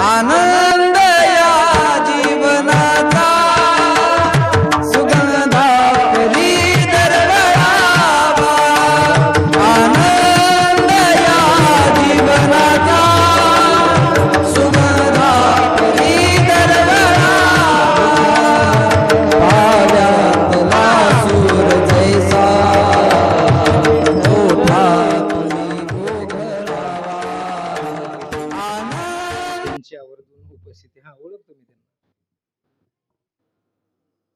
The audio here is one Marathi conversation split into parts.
आनंद त्यांची आवर्जून उपस्थिती हा ओळखतो मी त्यांना.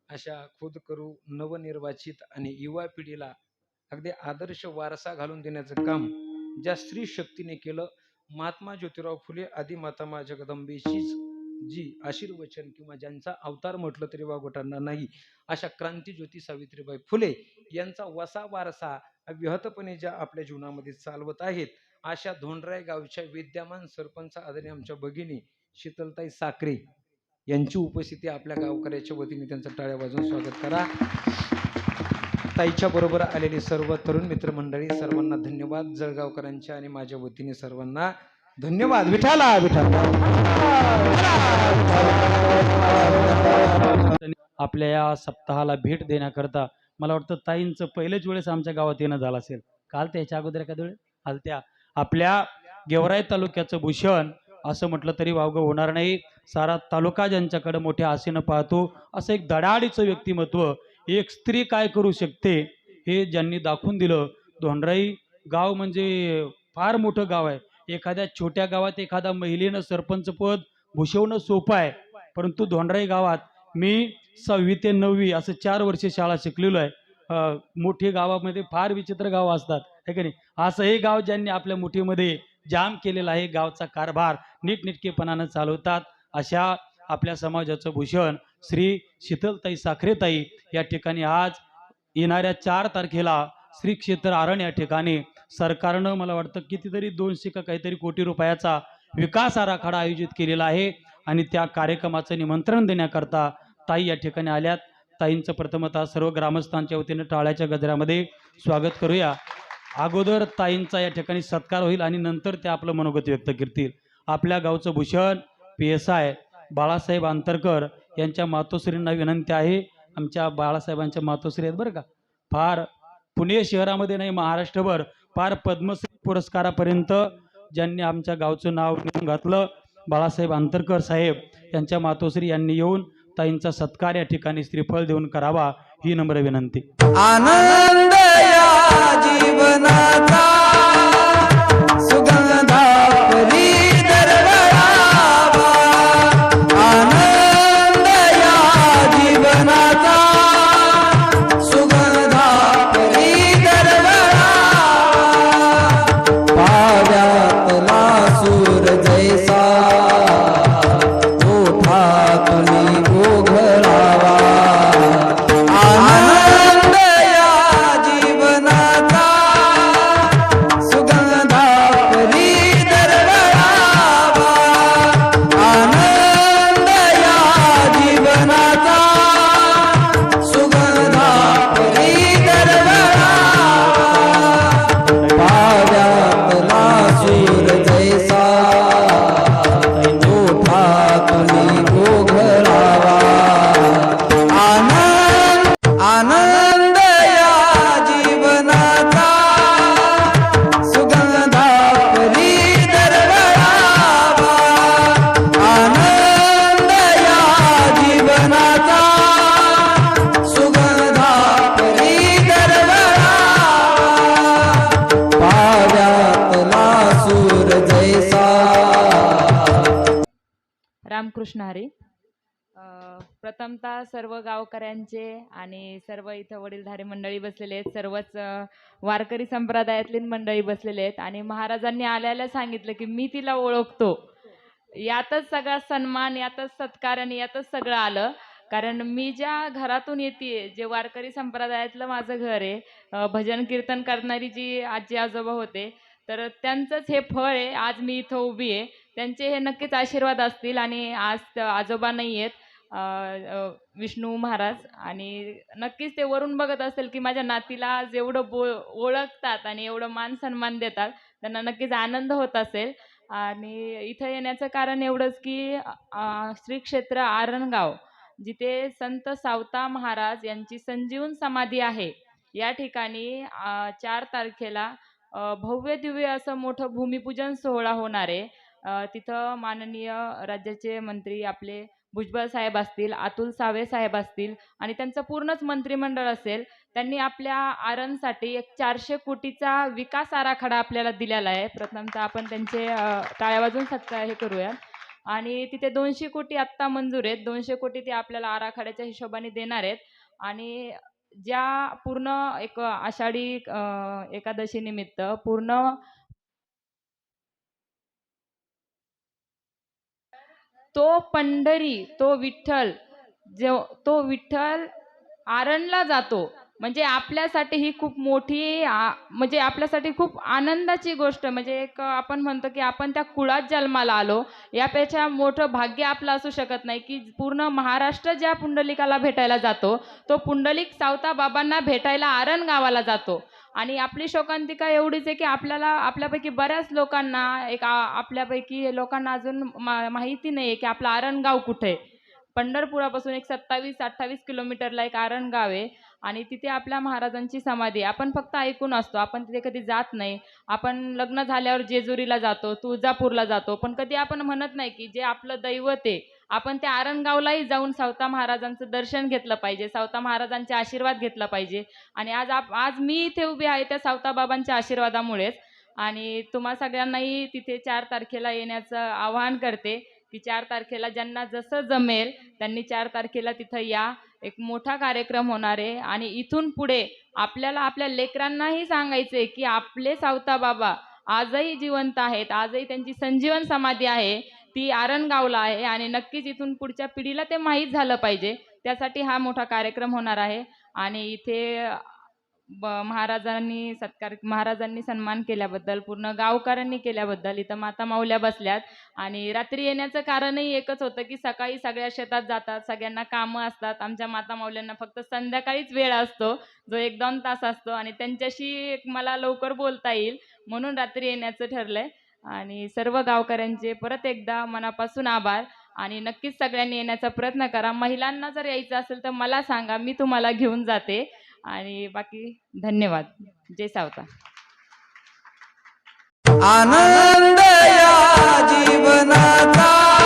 अशा खुद करू नवनिर्वाचित आणि युवा पिढीला अगदी आदर्श वारसा घालून देण्याचं काम ज्या स्त्री शक्तीने केलं महात्मा ज्योतिराव फुले आदी मातामा जगदंबेचीच जी आशीर्वचन किंवा ज्यांचा अवतार म्हटलं तरी वागोटांना नाही अशा क्रांती ज्योती सावित्रीबाई फुले यांचा वसा वारसा विहतपणे ज्या आपल्या जीवनामध्ये चालवत आहेत अशा धोंडराय गावच्या विद्यमान सरपंच आदरणीय आमच्या भगिनी शीतलताई साखरे यांची उपस्थिती आपल्या गावकऱ्याच्या वतीने त्यांचं टाळ्या वाजवून स्वागत करा. ताईच्या बरोबर आलेली सर्व तरुण मित्रमंडळी सर्वांना धन्यवाद. जळगावकरांच्या आणि माझ्या वतीने सर्वांना धन्यवाद. विठाला विठाला आपल्या या सप्ताहाला भेट देण्याकरता मला वाटतं ताईंचं पहिलेच वेळेस आमच्या गावात येणं झालं असेल. काल त्याच्या अगोदर एखाद्या वेळेस आलत्या आपल्या गेवराई तालुक्याचं भूषण असं म्हटलं तरी वावगं होणार नाही. सारा तालुका ज्यांच्याकडे मोठ्या आसेनं पाहतो असं एक धडाडीचं व्यक्तिमत्व एक स्त्री काय करू शकते हे ज्यांनी दाखवून दिलं. धोंडराई गाव म्हणजे फार मोठं गाव आहे. एखाद्या छोट्या गावात एखाद्या महिलेनं सरपंच पद भूषवणं सोपं आहे. परंतु धोंडराई गावात मी सहावी ते नववी असं चार वर्ष शाळा शिकलेलो आहे. मोठे मोठी गावामध्ये फार विचित्र गावं असतात. है की नाही? असं हे गाव ज्यांनी आपल्या मुठीमध्ये जाम केलेला आहे गावचा कारभार नीटनेटकेपणानं चालवतात अशा आपल्या समाजाचं भूषण श्री शीतलताई साखरेताई या ठिकाणी आज येणाऱ्या चार तारखेला श्री क्षेत्र आरण या ठिकाणी सरकारनं मला वाटतं कितीतरी दोनशे का काहीतरी कोटी रुपयाचा विकास आराखडा आयोजित केलेला आहे आणि त्या कार्यक्रमाचं निमंत्रण देण्याकरता ताई या ठिकाणी आल्यात. ताईंचं प्रथमतः सर्व ग्रामस्थांच्या वतीनं टाळ्याच्या गजऱ्यामध्ये स्वागत करूया. अगोदर ताईंचा या ठिकाणी सत्कार होईल आणि नंतर ते आपलं मनोगत व्यक्त करतील. आपल्या गावचं Bhushan P S I Balasaheb Antarkar यांच्या मातोश्रींना विनंती आहे. आमच्या बाळासाहेबांच्या मातोश्री आहेत बरं का. फार पुणे शहरामध्ये नाही महाराष्ट्रभर फार पद्मश्री पुरस्कारापर्यंत ज्यांनी आमच्या गावचं नाव घेऊन घातलं बाळासाहेब आंतरकर साहेब यांच्या मातोश्री यांनी येऊन ताईंचा सत्कार या ठिकाणी श्रीफळ देऊन करावा ही नम्र विनंती. आनंद जीवनाचा 감사합니다. रामकृष्ण हरी. प्रथमतः सर्व गावकऱ्यांचे आणि सर्व इथं वडीलधारी मंडळी बसलेले आहेत. सर्वच वारकरी संप्रदायातली मंडळी बसलेले आहेत. आणि महाराजांनी आल्याला सांगितलं की मी तिला ओळखतो. यातच सगळा सन्मान यातच सत्कार आणि यातच सगळं आलं. कारण मी ज्या घरातून येते जे वारकरी संप्रदायातलं माझं घर आहे भजन कीर्तन करणारी जी आजी आजोबा होते तर त्यांचंच हे फळ आहे. आज मी इथं उभी आहे. त्यांचे हे नक्कीच आशीर्वाद असतील आणि आज आजोबा नाही आहेत विष्णू महाराज. आणि नक्कीच ते वरून बघत असेल की माझ्या नातीला जेवढं बो ओळखतात आणि एवढं मान सन्मान देतात त्यांना नक्कीच आनंद होत असेल. आणि इथं येण्याचं कारण एवढंच की श्री क्षेत्र आरणगाव जिथे संत सावता महाराज यांची संजीवन समाधी आहे. या ठिकाणी चार तारखेला भव्य दिव्य असं मोठं भूमिपूजन सोहळा होणार आहे. अ, तिथं माननीय राज्याचे मंत्री आपले भुजबळ साहेब असतील अतुल सावे साहेब असतील आणि त्यांचं पूर्णच मंत्रिमंडळ असेल त्यांनी आपल्या आरणसाठी एक चारशे कोटीचा विकास आराखडा आपल्याला दिलेला आहे. प्रथमतः आपण त्यांचे अ, टाळ्या वाजून सत्कार हे करूया. आणि तिथे दोनशे कोटी आत्ता मंजूर आहेत. दोनशे कोटी ते आपल्याला आराखड्याच्या हिशोबाने देणार आहेत. आणि ज्या पूर्ण एक आषाढी अ, पूर्ण तो पंढरी तो विठ्ठल जेव तो विठ्ठल आरणला जातो. म्हणजे आपल्यासाठी ही खूप मोठी आ- म्हणजे आपल्यासाठी खूप आनंदाची गोष्ट. म्हणजे एक आपण म्हणतो की आपण त्या कुळात जन्माला आलो. यापेक्षा मोठं भाग्य आपलं असू शकत नाही की पूर्ण महाराष्ट्र ज्या पुंडलिकाला भेटायला जातो तो पुंडलिक सावता बाबांना भेटायला आरण गावाला जातो. आणि आपली शोकांतिका एवढीच आहे की आपल्याला आपल्यापैकी बऱ्याच लोकांना एक आपल्यापैकी लोकांना अजून मा माहिती नाही आहे की आपलं आरणगाव कुठे आहे. पंढरपुरापासून एक सत्तावीस अठ्ठावीस किलोमीटरला एक आरणगाव आहे आणि तिथे आपल्या महाराजांची समाधी आपण फक्त ऐकून असतो आपण तिथे कधी जात नाही. आपण लग्न झाल्यावर जेजुरीला जातो तुळजापूरला जातो पण कधी आपण म्हणत नाही की जे आपलं दैवत आहे आपण त्या आरणगावलाही जाऊन सावता महाराजांचं दर्शन घेतलं पाहिजे सावता महाराजांचे आशीर्वाद घेतला पाहिजे. आणि आज आप आज मी इथे उभी आहे त्या सावता बाबांच्या आशीर्वादामुळेच. आणि तुम्हा सगळ्यांनाही तिथे चार तारखेला येण्याचं आवाहन करते की चार तारखेला ज्यांना जसं जमेल त्यांनी चार तारखेला तिथं या. एक मोठा कार्यक्रम होणार आहे. आणि इथून पुढे आपल्याला आपल्या लेकरांनाही सांगायचं आहे की आपले सावता बाबा आजही जिवंत आहेत आजही त्यांची संजीवन समाधी आहे. ती आरणगावला आहे आणि नक्कीच इथून पुढच्या पिढीला ते माहीत झालं पाहिजे. त्यासाठी हा मोठा कार्यक्रम होणार आहे. आणि इथे ब महाराजांनी सत्कार महाराजांनी सन्मान केल्याबद्दल पूर्ण गावकऱ्यांनी केल्याबद्दल इथं माता माऊल्या बसल्यात. आणि रात्री येण्याचं कारणही एकच होतं की सकाळी सगळ्या शेतात जातात सगळ्यांना कामं असतात. आमच्या माता माऊल्यांना फक्त संध्याकाळीच वेळ असतो जो एक दोन तास असतो. आणि त्यांच्याशी एक मला लवकर बोलता येईल. म्हणून रात्री येण्याचं ठरलंय. आणि सर्व गावकऱ्यांचे परत एकदा मनापासून आभार. आणि नक्कीच सगळ्यांनी येण्याचा प्रयत्न करा. महिलांना जर यायचं असेल तर मला सांगा मी तुम्हाला घेऊन जाते. आणि बाकी धन्यवाद. जय सावता. आनंद या जीवनाचा